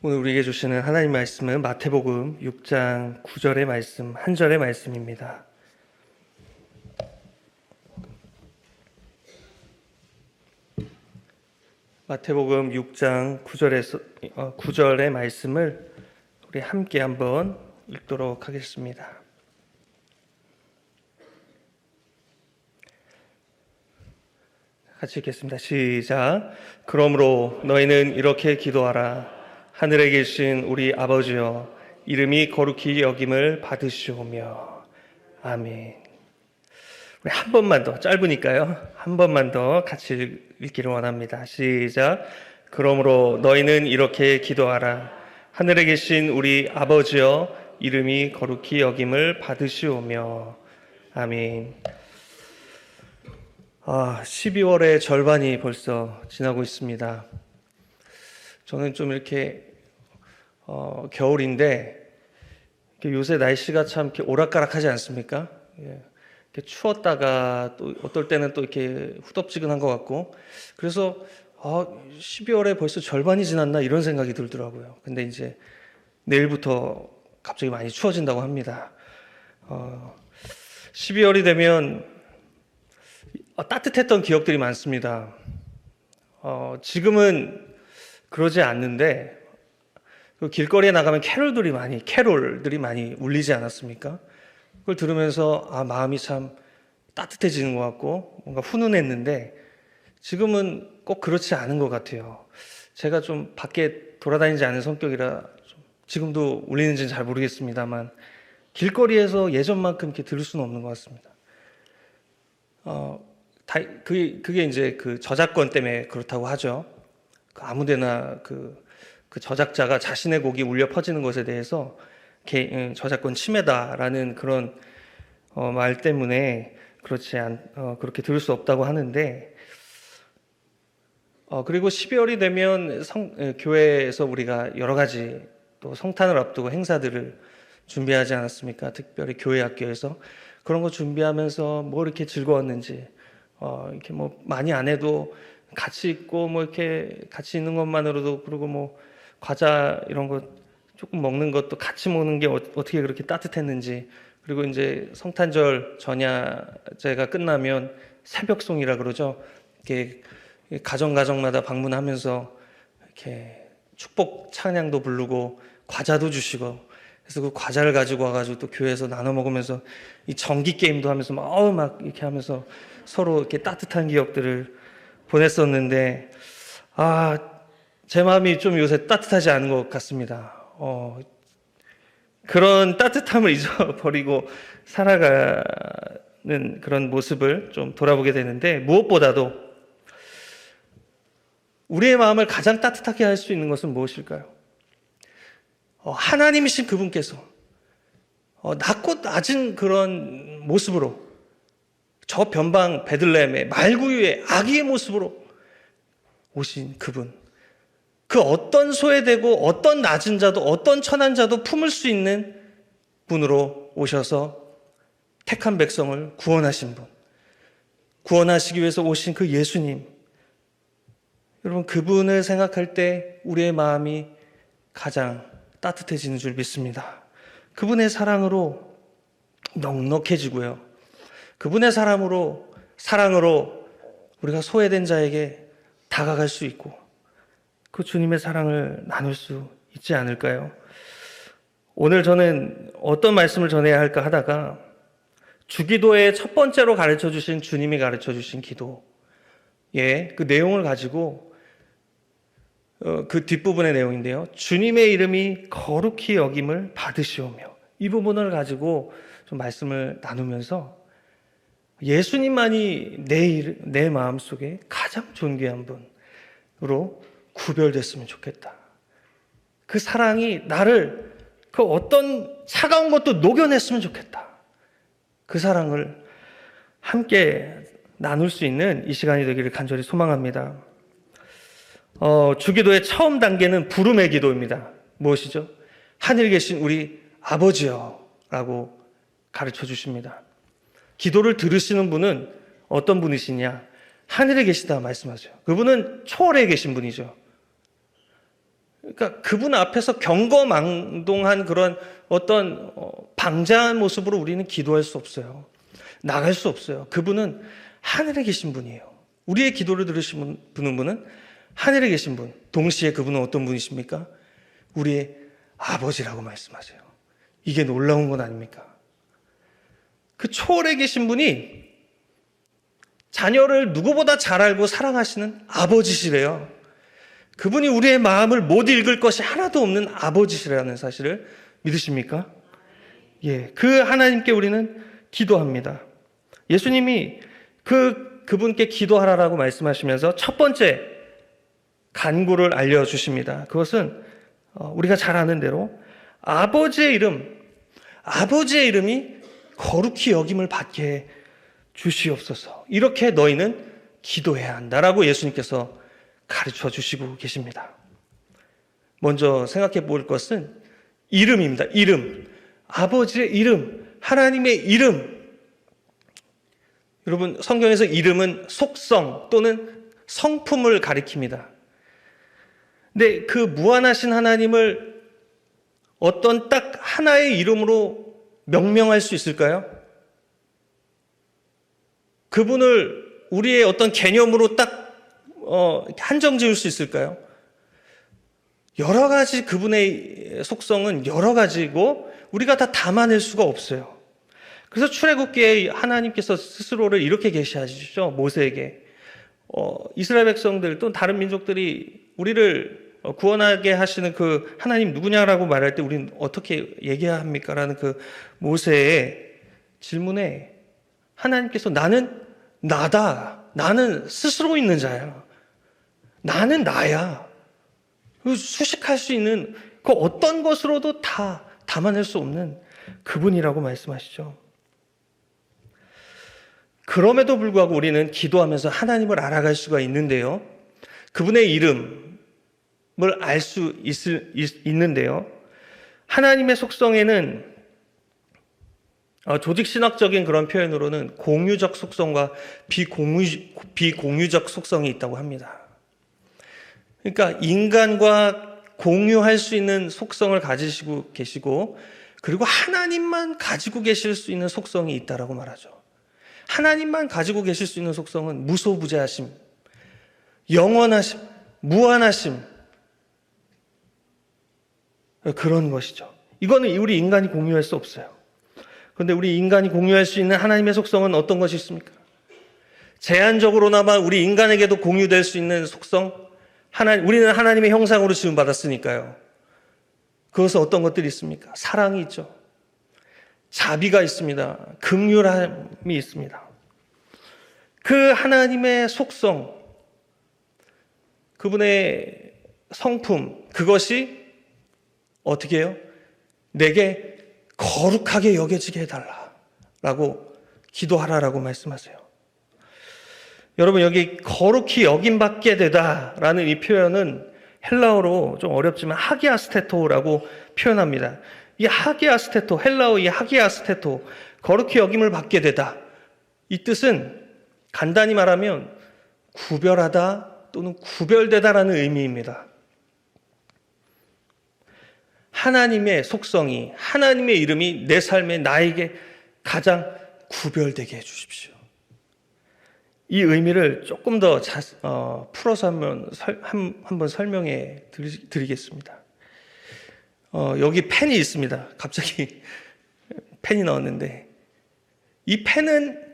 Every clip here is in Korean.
오늘 우리에게 주시는 하나님 말씀은 마태복음 6장 9절의 말씀, 한 절의 말씀입니다. 마태복음 6장 9절에서 9절의 말씀을 우리 함께 한번 읽도록 하겠습니다. 같이 읽겠습니다. 시작. 그러므로 너희는 이렇게 기도하라. 하늘에 계신 우리 아버지여, 이름이 거룩히 여김을 받으시오며. 아멘. 우리 한 번만 더, 짧으니까요. 한 번만 더 같이 읽기를 원합니다. 시작. 그러므로 너희는 이렇게 기도하라. 하늘에 계신 우리 아버지여, 이름이 거룩히 여김을 받으시오며. 아멘. 아, 12월의 절반이 벌써 지나고 있습니다. 저는 좀 이렇게 어, 겨울인데 요새 날씨가 참 이렇게 오락가락하지 않습니까? 예. 이렇게 추웠다가 또 어떨 때는 또 이렇게 후덥지근한 것 같고 그래서 아, 12월에 벌써 절반이 지났나 이런 생각이 들더라고요. 근데 이제 내일부터 갑자기 많이 추워진다고 합니다. 어, 12월이 되면 어, 따뜻했던 기억들이 많습니다. 어, 지금은 그러지 않는데 그 길거리에 나가면 캐롤들이 많이 캐롤들이 많이 울리지 않았습니까? 그걸 들으면서 아 마음이 참 따뜻해지는 것 같고 뭔가 훈훈했는데 지금은 꼭 그렇지 않은 것 같아요. 제가 좀 밖에 돌아다니지 않은 성격이라 좀 지금도 울리는지는 잘 모르겠습니다만 길거리에서 예전만큼 이렇게 들을 수는 없는 것 같습니다. 어, 다, 그게, 그게 이제 그 저작권 때문에 그렇다고 하죠. 그 아무데나 그, 그 저작자가 자신의 곡이 울려 퍼지는 것에 대해서 개, 음, 저작권 침해다라는 그런 어, 말 때문에 그렇지 않, 어, 그렇게 들을 수 없다고 하는데, 어, 그리고 12월이 되면 성, 에, 교회에서 우리가 여러 가지 또 성탄을 앞두고 행사들을 준비하지 않았습니까? 특별히 교회 학교에서 그런 거 준비하면서 뭐 이렇게 즐거웠는지, 어, 이렇게 뭐 많이 안 해도 같이 있고 뭐 이렇게 같이 있는 것만으로도 그리고 뭐 과자 이런 거 조금 먹는 것도 같이 먹는 게 어, 어떻게 그렇게 따뜻했는지 그리고 이제 성탄절 전야제가 끝나면 새벽송이라 그러죠. 이렇게 가정 가정마다 방문하면서 이렇게 축복 찬양도 부르고 과자도 주시고 그래서 그 과자를 가지고 와가지고 또 교회에서 나눠 먹으면서 이 전기 게임도 하면서 막 어우 막 이렇게 하면서 서로 이렇게 따뜻한 기억들을 보냈었는데 아 제 마음이 좀 요새 따뜻하지 않은 것 같습니다. 어, 그런 따뜻함을 잊어버리고 살아가는 그런 모습을 좀 돌아보게 되는데 무엇보다도 우리의 마음을 가장 따뜻하게 할 수 있는 것은 무엇일까요? 어, 하나님이신 그분께서 어, 낮고 낮은 그런 모습으로 저 변방 베들레헴의 말구유의 아기의 모습으로 오신 그분 그 어떤 소외되고 어떤 낮은 자도 어떤 천한 자도 품을 수 있는 분으로 오셔서 택한 백성을 구원하신 분 구원하시기 위해서 오신 그 예수님 여러분 그분을 생각할 때 우리의 마음이 가장 따뜻해지는 줄 믿습니다. 그분의 사랑으로 넉넉해지고요. 그분의 사랑으로 사랑으로 우리가 소외된 자에게 다가갈 수 있고 그 주님의 사랑을 나눌 수 있지 않을까요? 오늘 저는 어떤 말씀을 전해야 할까 하다가 주기도의 첫 번째로 가르쳐 주신 주님이 가르쳐 주신 기도 예, 그 내용을 가지고 어, 그 뒷부분의 내용인데요. 주님의 이름이 거룩히 여김을 받으시오며 이 부분을 가지고 좀 말씀을 나누면서 예수님만이 내, 내 마음 속에 가장 존귀한 분으로 구별됐으면 좋겠다. 그 사랑이 나를 그 어떤 차가운 것도 녹여냈으면 좋겠다. 그 사랑을 함께 나눌 수 있는 이 시간이 되기를 간절히 소망합니다. 어, 주기도의 처음 단계는 부름의 기도입니다. 무엇이죠? 하늘에 계신 우리 아버지여 라고 가르쳐 주십니다. 기도를 들으시는 분은 어떤 분이시냐? 하늘에 계시다 말씀하세요. 그분은 초월에 계신 분이죠. 그러니까 그분 앞에서 경거망동한 그런 어떤 어, 방자한 모습으로 우리는 기도할 수 없어요. 나갈 수 없어요. 그분은 하늘에 계신 분이에요. 우리의 기도를 들으시는 분은 하늘에 계신 분. 동시에 그분은 어떤 분이십니까? 우리의 아버지라고 말씀하세요. 이게 놀라운 건 아닙니까? 그 초월에 계신 분이 자녀를 누구보다 잘 알고 사랑하시는 아버지시래요. 그분이 우리의 마음을 못 읽을 것이 하나도 없는 아버지시라는 사실을 믿으십니까? 예, 그 하나님께 우리는 기도합니다. 예수님이 그 그분께 기도하라라고 말씀하시면서 첫 번째 간구를 알려 주십니다. 그것은 어, 우리가 잘 아는 대로 아버지의 이름, 아버지의 이름이 거룩히 여김을 받게 해 주시옵소서. 이렇게 너희는 기도해야 한다라고 예수님께서 가르쳐 주시고 계십니다. 먼저 생각해 볼 것은 이름입니다. 이름. 아버지의 이름, 하나님의 이름. 여러분, 성경에서 이름은 속성 또는 성품을 가리킵니다. 근데 그 무한하신 하나님을 어떤 딱 하나의 이름으로 명명할 수 있을까요? 그분을 우리의 어떤 개념으로 딱 어, 한정 지을 수 있을까요? 여러 가지 그분의 속성은 여러 가지고 우리가 다 담아낼 수가 없어요. 그래서 출애굽기에 하나님께서 스스로를 이렇게 계시하시죠. 모세에게. 어, 이스라엘 백성들 또 다른 민족들이 우리를 구원하게 하시는 그 하나님 누구냐라고 말할 때 우리는 어떻게 얘기해야 합니까? 라는 그 모세의 질문에 하나님께서 나는 나다. 나는 스스로 있는 자야. 나는 나야. 수식할 수 있는 그 어떤 것으로도 다 담아낼 수 없는 그분이라고 말씀하시죠. 그럼에도 불구하고 우리는 기도하면서 하나님을 알아갈 수가 있는데요. 그분의 이름을 알 수 있는데요. 하나님의 속성에는 어, 조직 신학적인 그런 표현으로는 공유적 속성과 비공유, 비공유적 속성이 있다고 합니다. 그러니까 인간과 공유할 수 있는 속성을 가지시고 계시고 그리고 하나님만 가지고 계실 수 있는 속성이 있다라고 말하죠. 하나님만 가지고 계실 수 있는 속성은 무소부재하심, 영원하심, 무한하심 그런 것이죠. 이거는 우리 인간이 공유할 수 없어요. 그런데 우리 인간이 공유할 수 있는 하나님의 속성은 어떤 것이 있습니까? 제한적으로나마 우리 인간에게도 공유될 수 있는 속성, 하나, 우리는 하나님의 형상으로 지음 받았으니까요. 그것은 어떤 것들이 있습니까? 사랑이 있죠. 자비가 있습니다. 극률함이 있습니다. 그 하나님의 속성, 그분의 성품, 그것이 어떻게 해요? 내게 거룩하게 여겨지게 해달라. 라고 기도하라라고 말씀하세요. 여러분, 여기 거룩히 여김 받게 되다라는 이 표현은 헬라어로 좀 어렵지만 하기아스테토라고 표현합니다. 이 하기아스테토, 헬라어 이 하기아스테토, 거룩히 여김을 받게 되다. 이 뜻은 간단히 말하면 구별하다 또는 구별되다라는 의미입니다. 하나님의 속성이, 하나님의 이름이 내 삶에 나에게 가장 구별되게 해주십시오. 이 의미를 조금 더 자, 어, 풀어서 한번, 설, 한, 한번 설명해 드리, 드리 겠습니다. 어, 여기 펜이 있습니다. 갑자기 펜이 나왔는데, 이 펜은,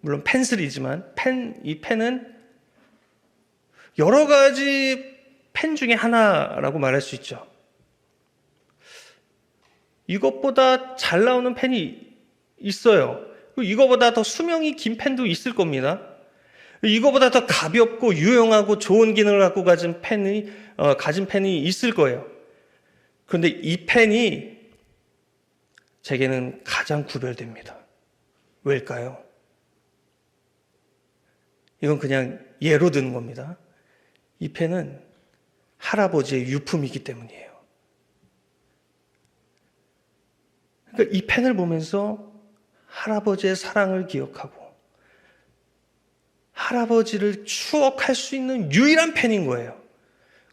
물론 펜슬이지만, 펜, 이 펜은 여러 가지 펜 중에 하나라고 말할 수 있죠. 이것보다 잘 나오는 펜이 있어요. 이거보다 더 수명이 긴 펜도 있을 겁니다. 이거보다 더 가볍고 유용하고 좋은 기능을 갖고 가진 펜이, 어, 가진 펜이 있을 거예요. 그런데 이 펜이 제게는 가장 구별됩니다. 왜일까요? 이건 그냥 예로 드는 겁니다. 이 펜은 할아버지의 유품이기 때문이에요. 그러니까 이 펜을 보면서 할아버지의 사랑을 기억하고 할아버지를 추억할 수 있는 유일한 펜인 거예요.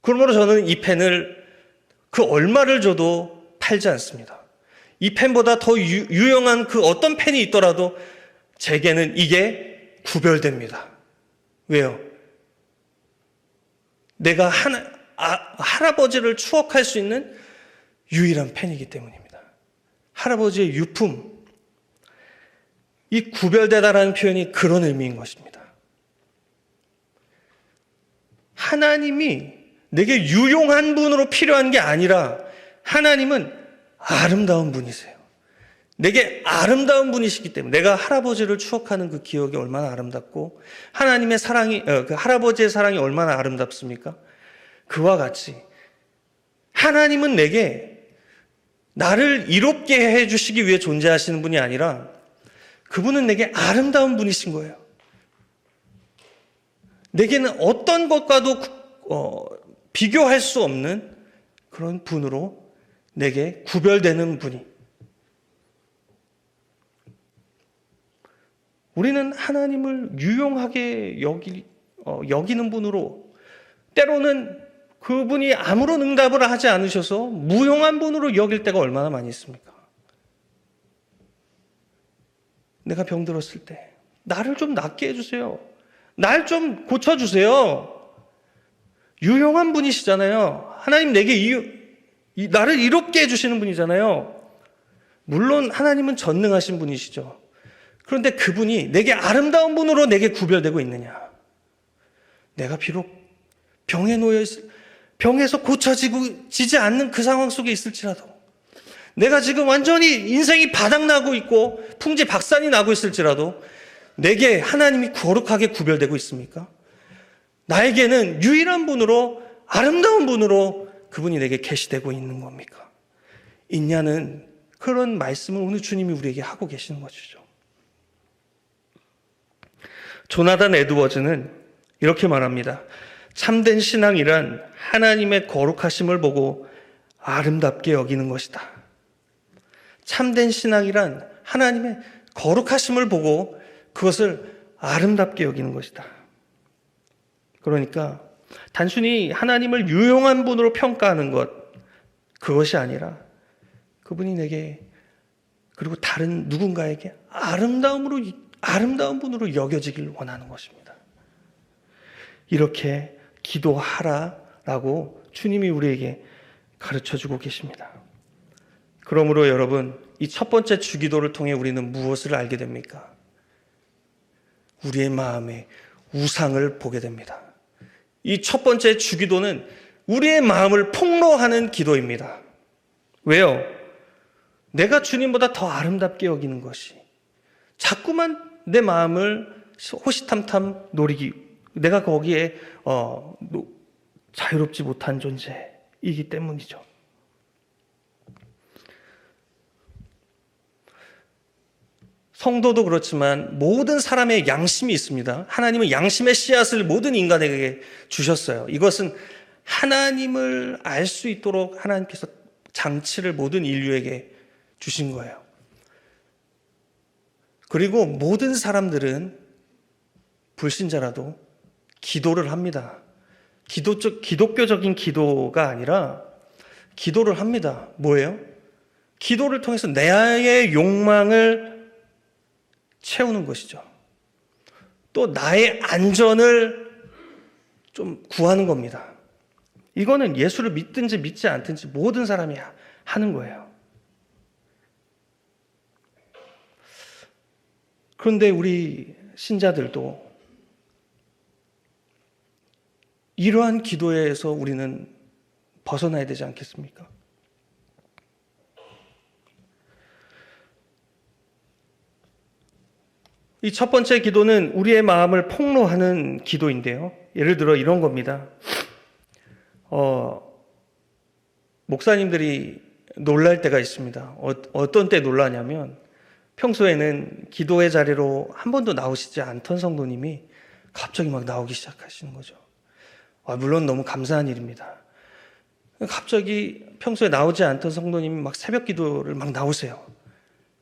그러므로 저는 이 펜을 그 얼마를 줘도 팔지 않습니다. 이 펜보다 더 유, 유용한 그 어떤 펜이 있더라도 제게는 이게 구별됩니다. 왜요? 내가 하나, 아, 할아버지를 추억할 수 있는 유일한 펜이기 때문입니다. 할아버지의 유품. 이 구별되다라는 표현이 그런 의미인 것입니다. 하나님이 내게 유용한 분으로 필요한 게 아니라 하나님은 아름다운 분이세요. 내게 아름다운 분이시기 때문에 내가 할아버지를 추억하는 그 기억이 얼마나 아름답고 하나님의 사랑이 어, 그 할아버지의 사랑이 얼마나 아름답습니까? 그와 같이 하나님은 내게 나를 이롭게 해 주시기 위해 존재하시는 분이 아니라 그분은 내게 아름다운 분이신 거예요. 내게는 어떤 것과도 어, 비교할 수 없는 그런 분으로 내게 구별되는 분이 우리는 하나님을 유용하게 여기, 어, 여기는 분으로 때로는 그분이 아무런 응답을 하지 않으셔서 무용한 분으로 여길 때가 얼마나 많이 있습니까? 내가 병들었을 때 나를 좀 낫게 해주세요. 날 좀 고쳐주세요. 유용한 분이시잖아요. 하나님 내게 이, 이, 나를 이롭게 해주시는 분이잖아요. 물론 하나님은 전능하신 분이시죠. 그런데 그분이 내게 아름다운 분으로 내게 구별되고 있느냐? 내가 비록 병에 놓여 있, 병에서 고쳐지고 지지 않는 그 상황 속에 있을지라도 내가 지금 완전히 인생이 바닥나고 있고 풍지 박산이 나고 있을지라도 내게 하나님이 거룩하게 구별되고 있습니까? 나에게는 유일한 분으로 아름다운 분으로 그분이 내게 계시되고 있는 겁니까? 있냐는 그런 말씀을 오늘 주님이 우리에게 하고 계시는 것이죠. 조나단 에드워즈는 이렇게 말합니다. 참된 신앙이란 하나님의 거룩하심을 보고 아름답게 여기는 것이다. 참된 신앙이란 하나님의 거룩하심을 보고 그것을 아름답게 여기는 것이다. 그러니까 단순히 하나님을 유용한 분으로 평가하는 것, 그것이 아니라 그분이 내게 그리고 다른 누군가에게 아름다움으로, 아름다운 분으로 여겨지길 원하는 것입니다. 이렇게 기도하라 라고 주님이 우리에게 가르쳐 주고 계십니다. 그러므로 여러분, 이 첫 번째 주기도를 통해 우리는 무엇을 알게 됩니까? 우리의 마음에 우상을 보게 됩니다. 이 첫 번째 주기도는 우리의 마음을 폭로하는 기도입니다. 왜요? 내가 주님보다 더 아름답게 여기는 것이 자꾸만 내 마음을 호시탐탐 노리기 내가 거기에 어, 자유롭지 못한 존재이기 때문이죠. 성도도 그렇지만 모든 사람의 양심이 있습니다. 하나님은 양심의 씨앗을 모든 인간에게 주셨어요. 이것은 하나님을 알 수 있도록 하나님께서 장치를 모든 인류에게 주신 거예요. 그리고 모든 사람들은 불신자라도 기도를 합니다. 기도적, 기독교적인 기도가 아니라 기도를 합니다. 뭐예요? 기도를 통해서 내의 욕망을 채우는 것이죠. 또 나의 안전을 좀 구하는 겁니다. 이거는 예수를 믿든지 믿지 않든지 모든 사람이 하는 거예요. 그런데 우리 신자들도 이러한 기도에서 우리는 벗어나야 되지 않겠습니까? 이 첫 번째 기도는 우리의 마음을 폭로하는 기도인데요. 예를 들어 이런 겁니다. 어, 목사님들이 놀랄 때가 있습니다. 어, 떤때 놀라냐면 평소에는 기도의 자리로 한 번도 나오시지 않던 성도님이 갑자기 막 나오기 시작하시는 거죠. 아, 물론 너무 감사한 일입니다. 갑자기 평소에 나오지 않던 성도님이 막 새벽 기도를 막 나오세요.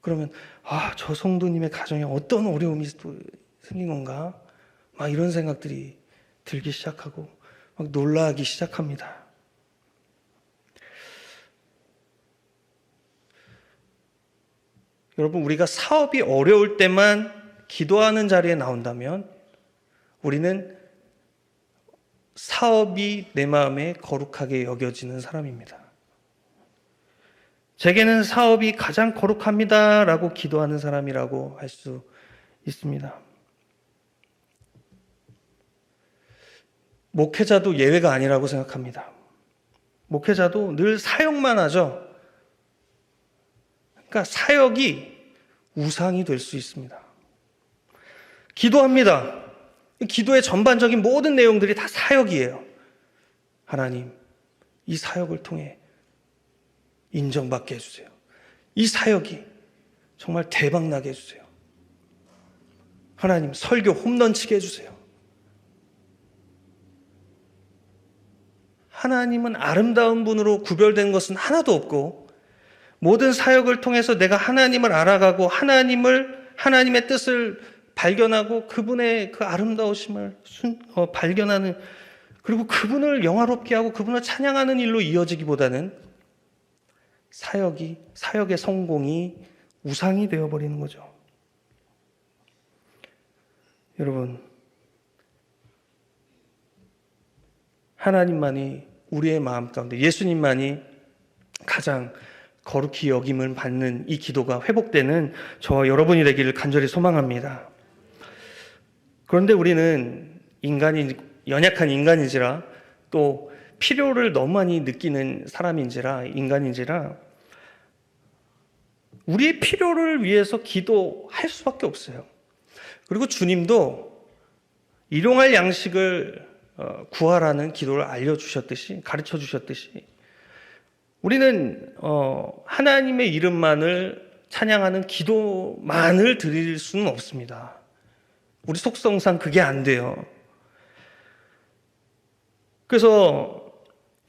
그러면 아, 저 성도님의 가정에 어떤 어려움이 또 생긴 건가? 막 이런 생각들이 들기 시작하고 막 놀라기 시작합니다. 여러분, 우리가 사업이 어려울 때만 기도하는 자리에 나온다면 우리는 사업이 내 마음에 거룩하게 여겨지는 사람입니다. 제게는 사업이 가장 거룩합니다. 라고 기도하는 사람이라고 할 수 있습니다. 목회자도 예외가 아니라고 생각합니다. 목회자도 늘 사역만 하죠. 그러니까 사역이 우상이 될 수 있습니다. 기도합니다. 기도의 전반적인 모든 내용들이 다 사역이에요. 하나님, 이 사역을 통해 인정받게 해주세요. 이 사역이 정말 대박나게 해주세요. 하나님, 설교 홈런 치게 해주세요. 하나님은 아름다운 분으로 구별된 것은 하나도 없고, 모든 사역을 통해서 내가 하나님을 알아가고, 하나님을, 하나님의 뜻을 발견하고, 그분의 그 아름다우심을 순, 어, 발견하는, 그리고 그분을 영화롭게 하고, 그분을 찬양하는 일로 이어지기보다는 사역이, 사역의 성공이 우상이 되어 버리는 거죠. 여러분, 하나님만이 우리의 마음 가운데 예수님만이 가장 거룩히 여김을 받는 이 기도가 회복되는 저와 여러분이 되기를 간절히 소망합니다. 그런데 우리는 인간이 연약한 인간인지라 또 필요를 너무 많이 느끼는 사람인지라 인간인지라 우리의 필요를 위해서 기도할 수밖에 없어요. 그리고 주님도 일용할 양식을 어, 구하라는 기도를 알려주셨듯이 가르쳐 주셨듯이 우리는 어, 하나님의 이름만을 찬양하는 기도만을 드릴 수는 없습니다. 우리 속성상 그게 안 돼요. 그래서 어,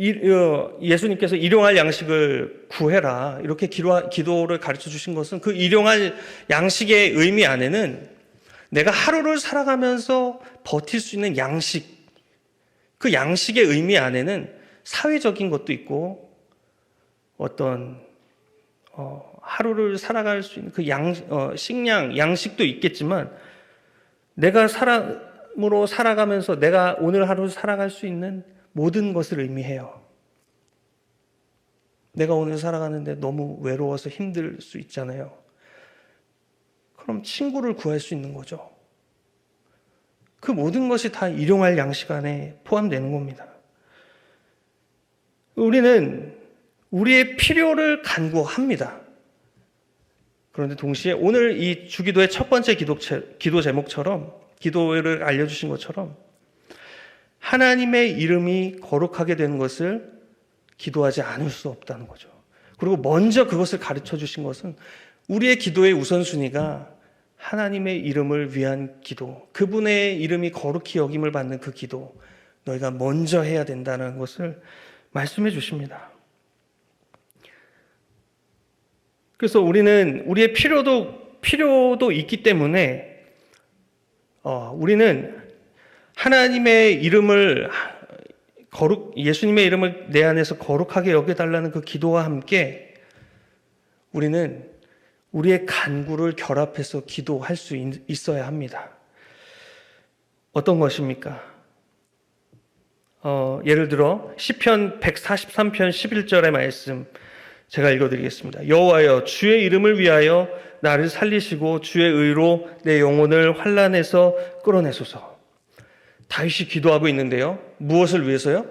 예수님께서 일용할 양식을 구해라. 이렇게 기도를 가르쳐 주신 것은 그 일용할 양식의 의미 안에는 내가 하루를 살아가면서 버틸 수 있는 양식 그 양식의 의미 안에는 사회적인 것도 있고 어떤 어, 하루를 살아갈 수 있는 그 양, 어, 식량, 양식도 있겠지만 내가 사람으로 살아가면서 내가 오늘 하루 살아갈 수 있는 모든 것을 의미해요. 내가 오늘 살아가는데 너무 외로워서 힘들 수 있잖아요. 그럼 친구를 구할 수 있는 거죠. 그 모든 것이 다 일용할 양식 안에 포함되는 겁니다. 우리는 우리의 필요를 간구합니다. 그런데 동시에 오늘 이 주기도의 첫 번째 기도, 제목처럼 기도를 알려주신 것처럼 하나님의 이름이 거룩하게 되는 것을 기도하지 않을 수 없다는 거죠. 그리고 먼저 그것을 가르쳐 주신 것은 우리의 기도의 우선순위가 하나님의 이름을 위한 기도, 그분의 이름이 거룩히 여김을 받는 그 기도, 너희가 먼저 해야 된다는 것을 말씀해 주십니다. 그래서 우리는 우리의 필요도 필요도 있기 때문에 어, 우리는 하나님의 이름을 거룩 예수님의 이름을 내 안에서 거룩하게 여겨 달라는 그 기도와 함께 우리는 우리의 간구를 결합해서 기도할 수 있어야 합니다. 어떤 것입니까? 어, 예를 들어 시편 143편 11절의 말씀 제가 읽어드리겠습니다. 여호와여 주의 이름을 위하여 나를 살리시고 주의 의로 내 영혼을 환란에서 끌어내소서. 다윗이 기도하고 있는데요. 무엇을 위해서요?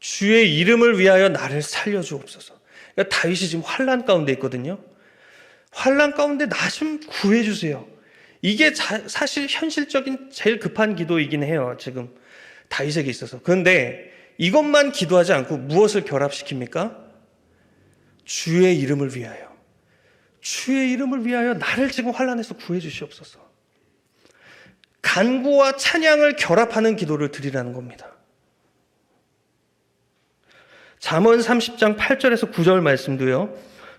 주의 이름을 위하여 나를 살려주옵소서. 그러니까 다윗이 지금 환란 가운데 있거든요. 환란 가운데 나 좀 구해 주세요. 이게 자, 사실 현실적인 제일 급한 기도이긴 해요. 지금 다윗에게 있어서. 그런데 이것만 기도하지 않고 무엇을 결합시킵니까? 주의 이름을 위하여. 주의 이름을 위하여 나를 지금 환란에서 구해 주시옵소서. 간구와 찬양을 결합하는 기도를 드리라는 겁니다. 잠언 30장 8절에서 9절 말씀도요.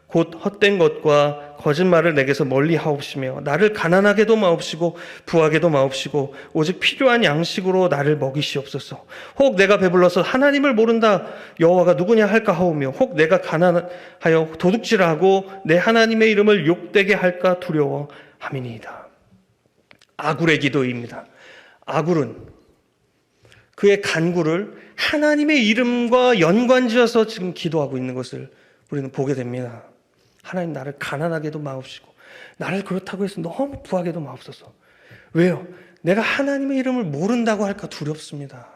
곧 헛된 것과 거짓말을 내게서 멀리 하옵시며 나를 가난하게도 마옵시고 부하게도 마옵시고 오직 필요한 양식으로 나를 먹이시옵소서. 혹 내가 배불러서 하나님을 모른다 여호와가 누구냐 할까 하오며 혹 내가 가난하여 도둑질하고 내 하나님의 이름을 욕되게 할까 두려워 함이니이다. 아굴의 기도입니다. 아굴은 그의 간구를 하나님의 이름과 연관지어서 지금 기도하고 있는 것을 우리는 보게 됩니다. 하나님 나를 가난하게도 마옵시고 나를 그렇다고 해서 너무 부하게도 마옵소서. 왜요? 내가 하나님의 이름을 모른다고 할까 두렵습니다.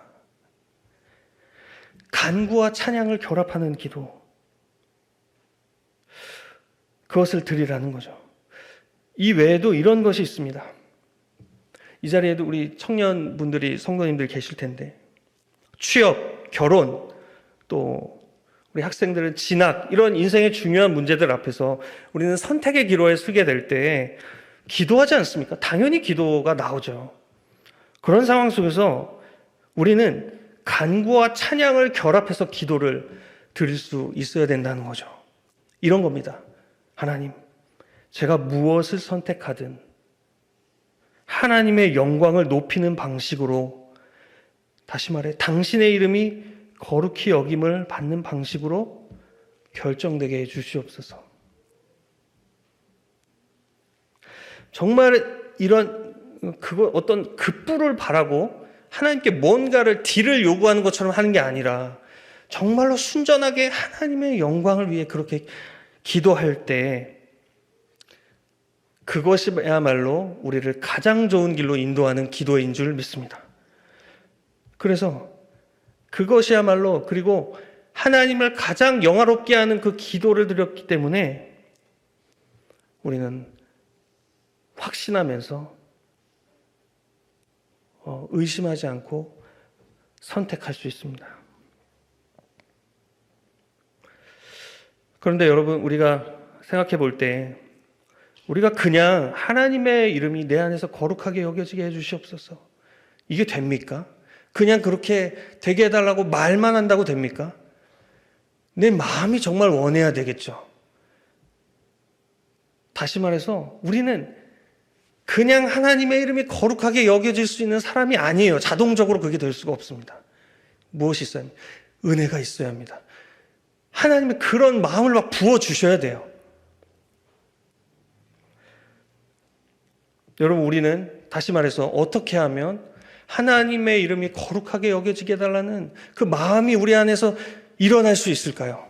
간구와 찬양을 결합하는 기도. 그것을 드리라는 거죠. 이 외에도 이런 것이 있습니다. 이 자리에도 우리 청년분들이 성도님들 계실 텐데 취업, 결혼, 또 우리 학생들은 진학 이런 인생의 중요한 문제들 앞에서 우리는 선택의 기로에 서게 될 때 기도하지 않습니까? 당연히 기도가 나오죠. 그런 상황 속에서 우리는 간구와 찬양을 결합해서 기도를 드릴 수 있어야 된다는 거죠. 이런 겁니다. 하나님, 제가 무엇을 선택하든 하나님의 영광을 높이는 방식으로 다시 말해 당신의 이름이 거룩히 여김을 받는 방식으로 결정되게 해 주시옵소서. 정말 이런 그거 어떤 급부를 바라고 하나님께 뭔가를 딜을 요구하는 것처럼 하는 게 아니라 정말로 순전하게 하나님의 영광을 위해 그렇게 기도할 때 그것이야말로 우리를 가장 좋은 길로 인도하는 기도인 줄 믿습니다. 그래서 그것이야말로 그리고 하나님을 가장 영화롭게 하는 그 기도를 드렸기 때문에 우리는 확신하면서 어, 의심하지 않고 선택할 수 있습니다. 그런데 여러분 우리가 생각해 볼 때 우리가 그냥 하나님의 이름이 내 안에서 거룩하게 여겨지게 해주시옵소서. 이게 됩니까? 그냥 그렇게 되게 해달라고 말만 한다고 됩니까? 내 마음이 정말 원해야 되겠죠. 다시 말해서 우리는 그냥 하나님의 이름이 거룩하게 여겨질 수 있는 사람이 아니에요. 자동적으로 그게 될 수가 없습니다. 무엇이 있어야 합니까? 은혜가 있어야 합니다. 하나님의 그런 마음을 막 부어주셔야 돼요. 여러분, 우리는 다시 말해서 어떻게 하면 하나님의 이름이 거룩하게 여겨지게 해달라는 그 마음이 우리 안에서 일어날 수 있을까요?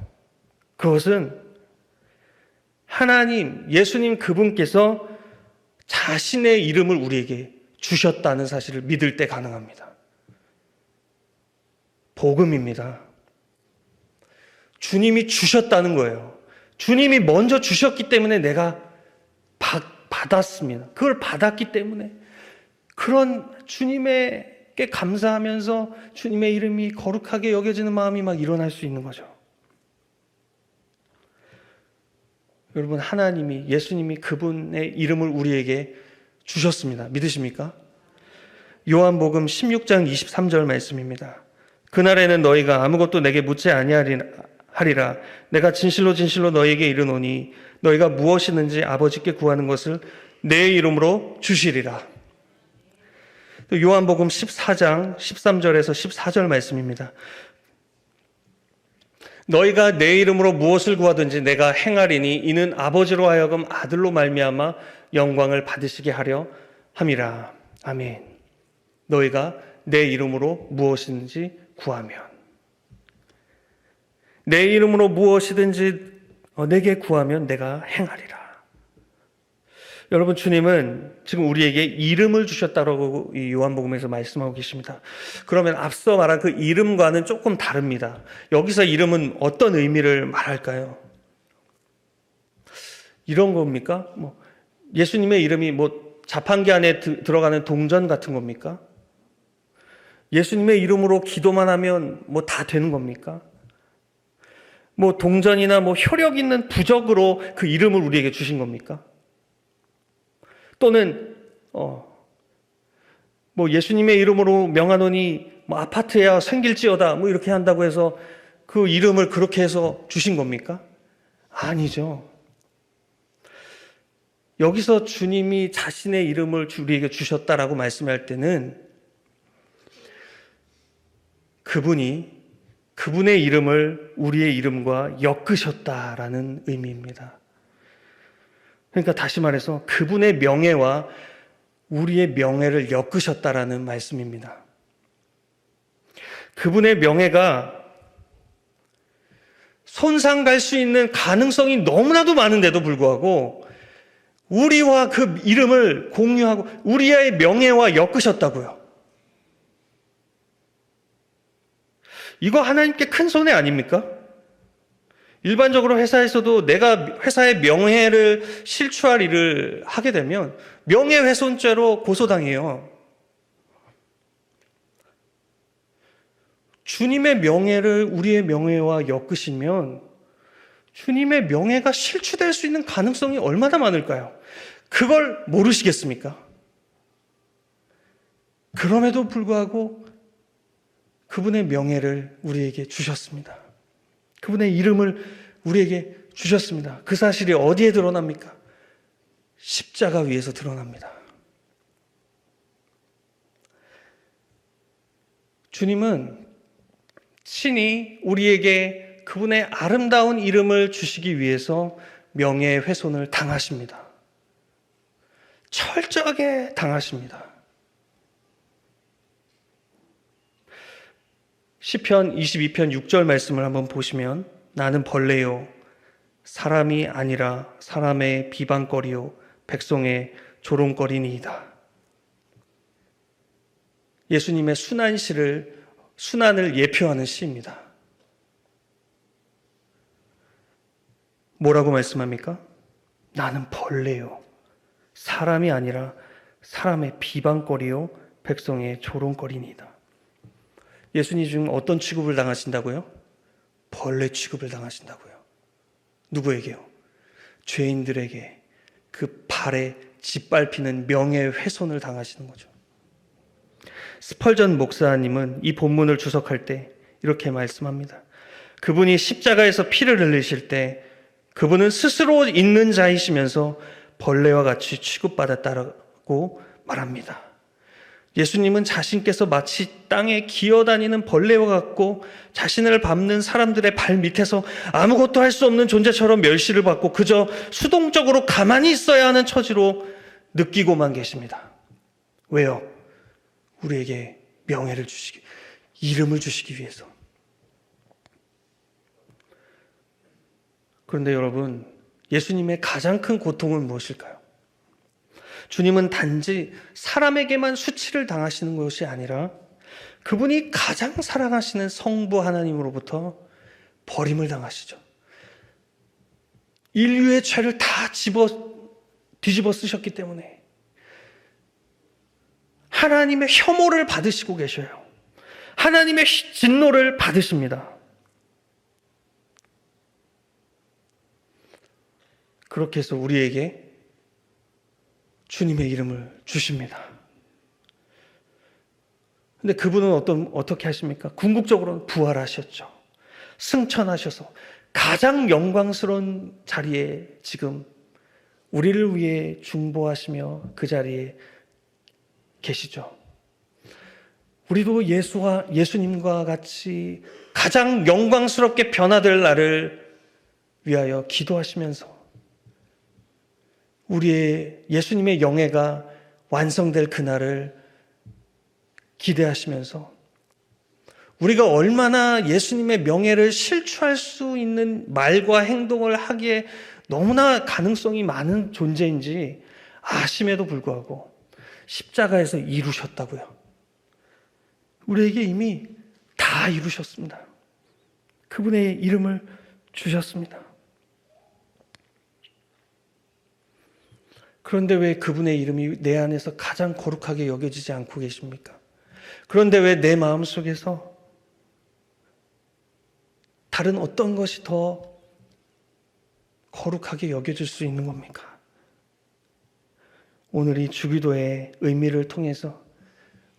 그것은 하나님, 예수님 그분께서 자신의 이름을 우리에게 주셨다는 사실을 믿을 때 가능합니다. 복음입니다. 주님이 주셨다는 거예요. 주님이 먼저 주셨기 때문에 내가 받았습니다. 그걸 받았기 때문에 그런 주님에게 감사하면서 주님의 이름이 거룩하게 여겨지는 마음이 막 일어날 수 있는 거죠. 여러분, 하나님이, 예수님이 그분의 이름을 우리에게 주셨습니다. 믿으십니까? 요한복음 16장 23절 말씀입니다. 그날에는 너희가 아무것도 내게 묻지. 내가 진실로 진실로 너희에게 이르노니 너희가 무엇이든지 아버지께 구하는 것을 내 이름으로 주시리라. 요한복음 14장 13절에서 14절 말씀입니다. 너희가 내 이름으로 무엇을 구하든지 내가 행하리니 이는 아버지로 하여금 아들로 말미암아 영광을 받으시게 하려 함이라. 아멘. 너희가 내 이름으로 무엇이든지 구하면 내 이름으로 무엇이든지 내게 구하면 내가 행하리라. 여러분 주님은 지금 우리에게 이름을 주셨다고 이 요한복음에서 말씀하고 계십니다. 그러면 앞서 말한 그 이름과는 조금 다릅니다. 여기서 이름은 어떤 의미를 말할까요? 이런 겁니까? 뭐 예수님의 이름이 뭐 자판기 안에 드, 들어가는 동전 같은 겁니까? 예수님의 이름으로 기도만 하면 뭐 다 되는 겁니까? 뭐 동전이나 뭐 효력 있는 부적으로 그 이름을 우리에게 주신 겁니까? 또는 어, 뭐 예수님의 이름으로 명하노니 뭐 아파트야 생길지어다 뭐 이렇게 한다고 해서 그 이름을 그렇게 해서 주신 겁니까? 아니죠. 여기서 주님이 자신의 이름을 우리에게 주셨다라고 말씀할 때는 그분이 그분의 이름을 우리의 이름과 엮으셨다라는 의미입니다. 그러니까 다시 말해서 그분의 명예와 우리의 명예를 엮으셨다라는 말씀입니다. 그분의 명예가 손상 갈 수 있는 가능성이 너무나도 많은데도 불구하고 우리와 그 이름을 공유하고 우리의 명예와 엮으셨다고요. 이거 하나님께 큰 손해 아닙니까? 일반적으로 회사에서도 내가 회사의 명예를 실추할 일을 하게 되면 명예훼손죄로 고소당해요. 주님의 명예를 우리의 명예와 엮으시면 주님의 명예가 실추될 수 있는 가능성이 얼마나 많을까요? 그걸 모르시겠습니까? 그럼에도 불구하고 그분의 명예를 우리에게 주셨습니다. 그분의 이름을 우리에게 주셨습니다. 그 사실이 어디에 드러납니까? 십자가 위에서 드러납니다. 주님은 친히 우리에게 그분의 아름다운 이름을 주시기 위해서 명예훼손을 당하십니다. 철저하게 당하십니다. 시편 22편 6절 말씀을 한번 보시면 나는 벌레요 사람이 아니라 사람의 비방거리요 백성의 조롱거리니이다. 예수님의 순한 시를 순환을 예표하는 시입니다. 뭐라고 말씀합니까? 나는 벌레요. 사람이 아니라 사람의 비방거리요, 백성의 조롱거리니다. 예수님 중 어떤 취급을 당하신다고요? 벌레 취급을 당하신다고요. 누구에게요? 죄인들에게 그 발에 짓밟히는 명예훼손을 당하시는 거죠. 스펄전 목사님은 이 본문을 주석할 때 이렇게 말씀합니다. 그분이 십자가에서 피를 흘리실 때 그분은 스스로 있는 자이시면서 벌레와 같이 취급받았다고 말합니다. 예수님은 자신께서 마치 땅에 기어다니는 벌레와 같고 자신을 밟는 사람들의 발 밑에서 아무것도 할 수 없는 존재처럼 멸시를 받고 그저 수동적으로 가만히 있어야 하는 처지로 느끼고만 계십니다. 왜요? 우리에게 명예를 주시기, 이름을 주시기 위해서. 그런데 여러분, 예수님의 가장 큰 고통은 무엇일까요? 주님은 단지 사람에게만 수치를 당하시는 것이 아니라 그분이 가장 사랑하시는 성부 하나님으로부터 버림을 당하시죠. 인류의 죄를 다 집어 뒤집어 쓰셨기 때문에 하나님의 혐오를 받으시고 계셔요. 하나님의 진노를 받으십니다. 그렇게 해서 우리에게 주님의 이름을 주십니다. 근데 그분은 어떤, 어떻게 하십니까? 궁극적으로는 부활하셨죠. 승천하셔서 가장 영광스러운 자리에 지금 우리를 위해 중보하시며 그 자리에 계시죠. 우리도 예수와 예수님과 같이 가장 영광스럽게 변화될 날을 위하여 기도하시면서 우리의 예수님의 영예가 완성될 그날을 기대하시면서 우리가 얼마나 예수님의 명예를 실추할 수 있는 말과 행동을 하기에 너무나 가능성이 많은 존재인지 아심에도 불구하고 십자가에서 이루셨다고요. 우리에게 이미 다 이루셨습니다. 그분의 이름을 주셨습니다. 그런데 왜 그분의 이름이 내 안에서 가장 거룩하게 여겨지지 않고 계십니까? 그런데 왜 내 마음 속에서 다른 어떤 것이 더 거룩하게 여겨질 수 있는 겁니까? 오늘 이 주기도의 의미를 통해서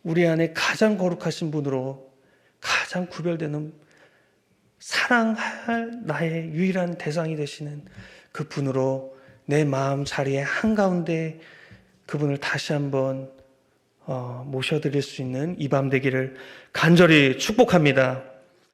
우리 안에 가장 거룩하신 분으로 가장 구별되는 사랑할 나의 유일한 대상이 되시는 그 분으로 내 마음 자리의 한가운데 그분을 다시 한번 어, 모셔드릴 수 있는 이 밤 되기를 간절히 축복합니다.